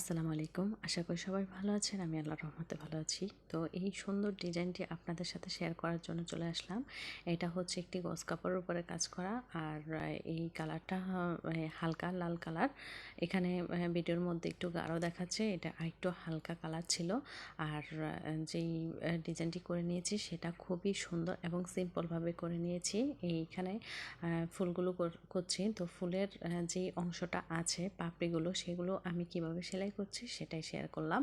আসসালামু আলাইকুম। আশা করি সবাই ভালো আছেন, আমি আল্লাহর রহমতে ভালো আছি। তো এই সুন্দর ডিজাইনটি আপনাদের সাথে শেয়ার করার জন্য চলে আসলাম। এটা হচ্ছে একটি গস কাপড়ের উপরে কাজ করা। আর এই কালারটা হালকা লাল কালার। এখানে ভিডিওর মধ্যে একটু গাঢ় দেখাচ্ছে। এটা একটু হালকা কালার ছিল। আর যেই ডিজাইনটি করে নিয়েছি সেটা খুবই সুন্দর এবং সিম্পলভাবে করে নিয়েছি। এইখানে ফুলগুলো কর- করছি। তো ফুলের যে অংশটা আছে, পাপড়িগুলো, সেগুলো আমি কীভাবে সেলাই করছি, সেটাই শেয়ার করলাম।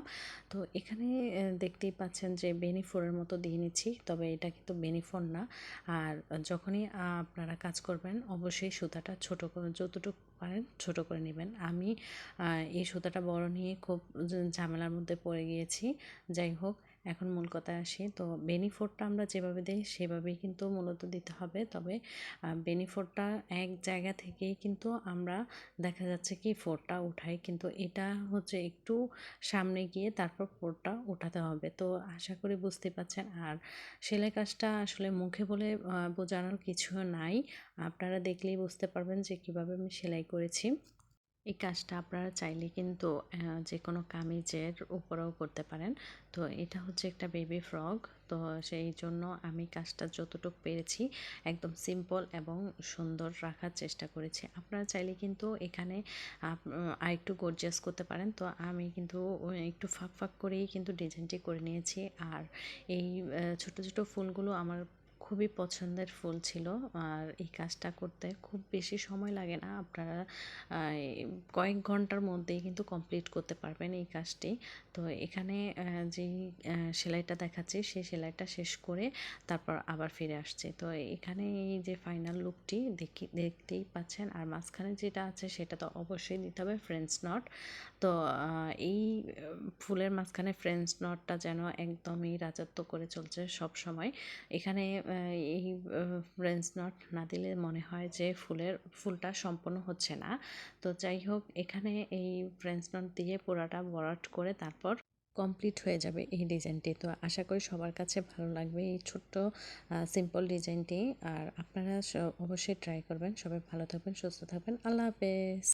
তো এখানে দেখতেই পাচ্ছেন যে বেনিফোরের মতো দিয়ে নিচ্ছি, তবে এটা কিন্তু বেনিফোর না। আর যখনই আপনারা কাজ করবেন, অবশ্যই সুতাটা ছোট করে যতটুকু পারেন ছোট করে নেবেন। আমি এই সুতাটা বড় নিয়ে খুব ঝামেলার মধ্যে পড়ে গিয়েছি। যাই হোক এখন মূল কথায় আসি। তো বেনিফোরটা আমরা যেভাবে দিই, সেভাবেই কিন্তু মূলত দিতে হবে। তবে বেনিফোরটা এক জায়গা থেকেই কিন্তু আমরা দেখা যাচ্ছে কি ফোরটা উঠাই। কিন্তু এটা হচ্ছে একটু সামনে গিয়ে তারপর ফোরটা উঠাতে হবে। তো আশা করি বুঝতে পারছেন। আর সেলাই কাজটা আসলে মুখে বলে বোঝানোর কিছু নাই। আপনারা দেখলেই বুঝতে পারবেন যে কীভাবে আমি সেলাই করেছি। এই কাজটা আপনারা চাইলে কিন্তু যে কোনো কামিজের উপরেও করতে পারেন। তো এটা হচ্ছে একটা বেবি ফ্রক তো সেই জন্য আমি কাজটা যতটুকু পেরেছি, একদম সিম্পল এবং সুন্দর রাখার চেষ্টা করেছি। আপনারা চাইলে কিন্তু এখানে আরেকটু গর্জিয়াস করতে পারেন। তো আমি কিন্তু একটু ফাঁক ফাঁক করেই কিন্তু ডিজাইনটি করে নিয়েছি। আর এই ছোট ছোট ফুলগুলো আমার খুবই পছন্দের ফুল ছিল আর এই কাজটা করতে খুব বেশি সময় লাগে না। আপনারা কয়েক ঘণ্টার মধ্যেই কিন্তু কমপ্লিট করতে পারবেন এই কাজটি। তো এখানে যেই সেলাইটা দেখাচ্ছি সেই সেলাইটা শেষ করে তারপর আবার ফিরে আসছে। তো এখানে এই যে ফাইনাল লুকটি দেখি, দেখতেই পাচ্ছেন আর মাঝখানে যেটা আছে সেটা তো অবশ্যই দিতে হবে ফ্রেঞ্চ নট তো এই ফুলের মাঝখানে ফ্রেঞ্চ নটটা যেন একদমই রাজত্ব করে চলছে সব সময়। এখানে এই ফ্রেঞ্চ নট না দিলে মনে হয় যে ফুলের, ফুলটা সম্পূর্ণ হচ্ছে না। তো যাই হোক, এখানে এই ফ্রেঞ্চ নট দিয়ে পুরাটা বরাট করে তারপর কমপ্লিট হয়ে যাবে এই ডিজাইনটি তো আশা করি সবার কাছে ভালো লাগবে এই ছোট্ট সিম্পল ডিজাইনটি আর আপনারা অবশ্যই ট্রাই করবেন। সবাই ভালো থাকবেন, সুস্থ থাকবেন। আল্লাহ হাফেজ।